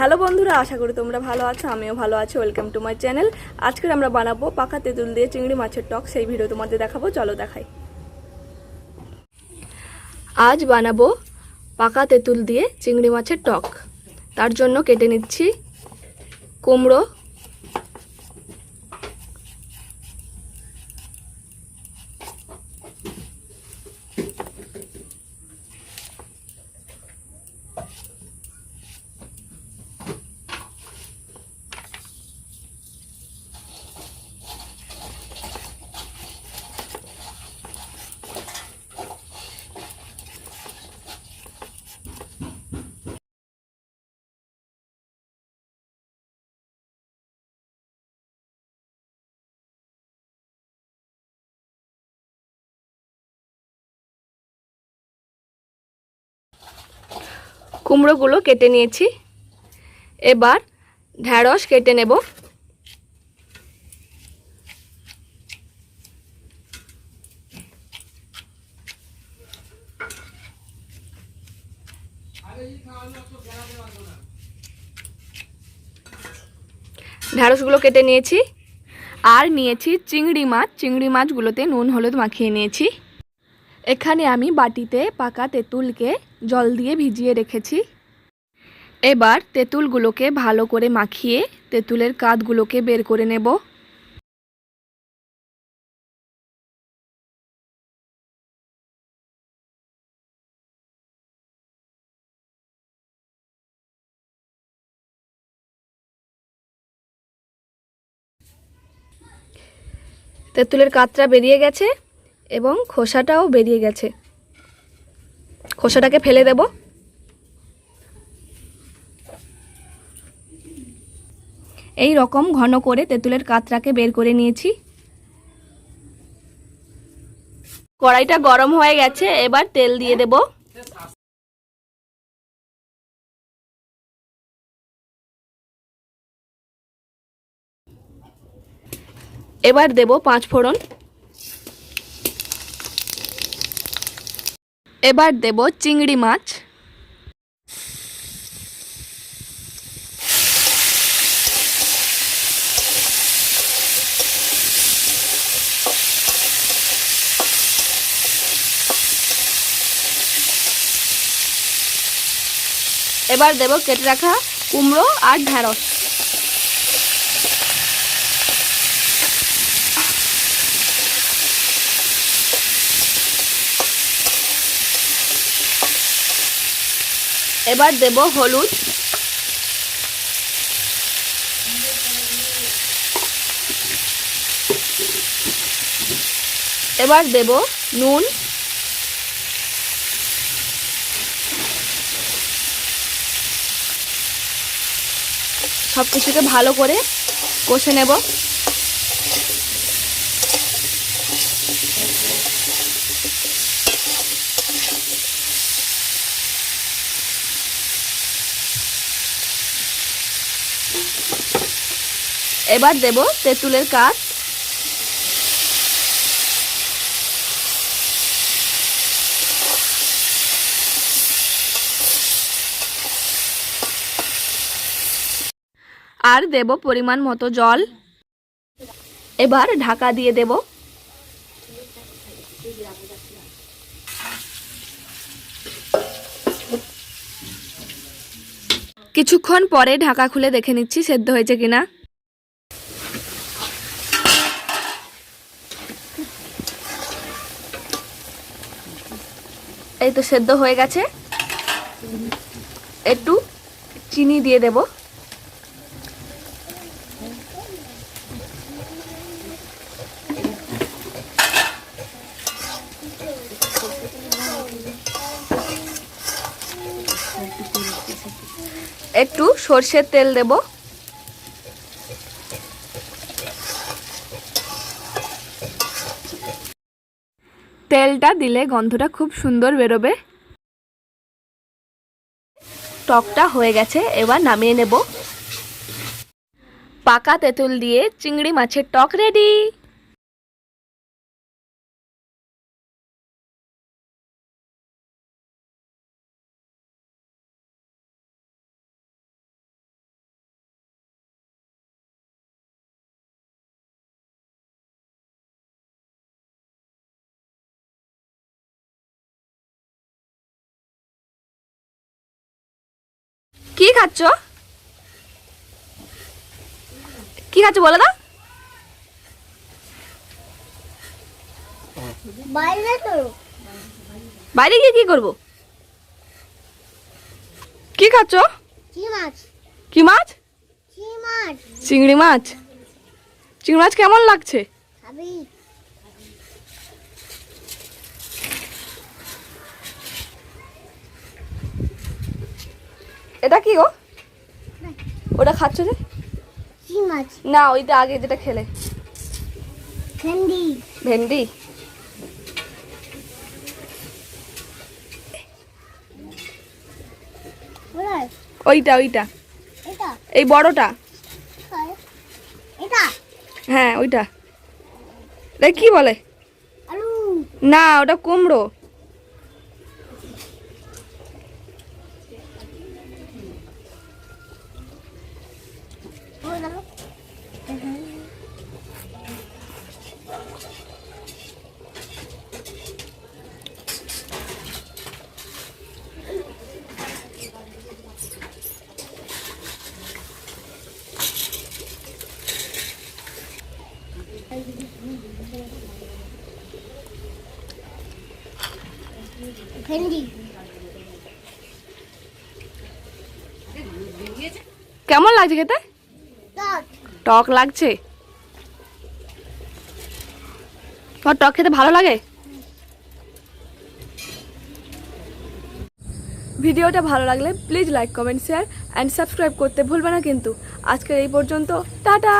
Hello বন্ধুরা, আশা করি তোমরা ভালো আছো, আমিও ভালো আছি ওয়েলকাম টু মাই চ্যানেল আজকে আমরা বানাবো পাকা তেঁতুল দিয়ে চিংড়ি মাছের টক, সেই ভিডিও তোমাদের দেখাবো, চলো দেখাই। আজ বানাবো পাকা তেঁতুল দিয়ে চিংড়ি মাছের টক। তার জন্য কেটে নিচ্ছি কুমড়ো কুমড়োগুলো কেটে নিয়েছি। এবার ঢ্যাঁড়স কেটে নেব। ঢ্যাঁড়সগুলো কেটে নিয়েছি। আর নিয়েছি চিংড়ি মাছ। চিংড়ি মাছগুলোতে নুন, হলুদ মাখিয়ে নিয়েছি। এখানে আমি বাটিতে পাকা তেঁতুলকে জল দিয়ে ভিজিয়ে রেখেছি। এবার তেঁতুলগুলোকে ভালো করে মাখিয়ে তেঁতুলের কাঁধগুলোকে বের করে নেব। তেঁতুলের কাতটা বেরিয়ে গেছে। এবং খোসাটাও বেরিয়ে গেছে। খোসাটাকে ফেলে দেব। এই রকম ঘন করে তেঁতুলের কাতরাকে বের করে নিয়েছি। কড়াইটা গরম হয়ে গেছে, এবার তেল দিয়ে দেব। এবার দেব পাঁচ ফোড়ন এবার দেব চিংড়ি মাছ। এবার দেব কেটে রাখা কুমড়ো আর ঢ্যাঁড়স। এবার দেব হলুদ। এবার দেব নুন। সব কিছুকে ভালো করে কষে নেব। এবার দেব তেঁতুলের কাঠ। আর দেব পরিমাণ মতো জল। এবার ঢাকা দিয়ে দেব কিছুক্ষণ পরে ঢাকা খুলে দেখে নিচ্ছি সেদ্ধ হয়েছে কিনা। এই তো সেদ্ধ হয়ে গেছে। একটু চিনি দিয়ে দেব। একটু সর্ষের তেল দেব। তেলটা দিলে গন্ধটা খুব সুন্দর বেরোবে। টকটা হয়ে গেছে, এবার নামিয়ে নেব। পাকা তেঁতুল দিয়ে চিংড়ি মাছের টক রেডি। কি খাচ্ছ? কি খাচ্ছ বলো না বাইরে গিয়ে কি করব? কি খাচ্ছ? কি মাছ? কি মাছ? কি মাছ? চিংড়ি মাছ। চিংড়ি মাছ কেমন লাগছে? এটা কি গো? ওটা খাচ্ছ যে? না ওইটা আগে যেটা খেলে। ভেন্ডি। ভেন্ডি? ওইটা ওইটা। এই বড়টা? হ্যাঁ ওইটা। কি বলে? না ওটা কুমড়ো ওই দেখো ভেন্ডি। কেমন লাগছে খেতে? টক। টক লাগছে? তোমার টক খেতে ভালো লাগে? ভিডিওটা ভালো লাগলে please like comment share and subscribe করতে ভুলবে না কিন্তু। আজকের এই পর্যন্ত টাটা!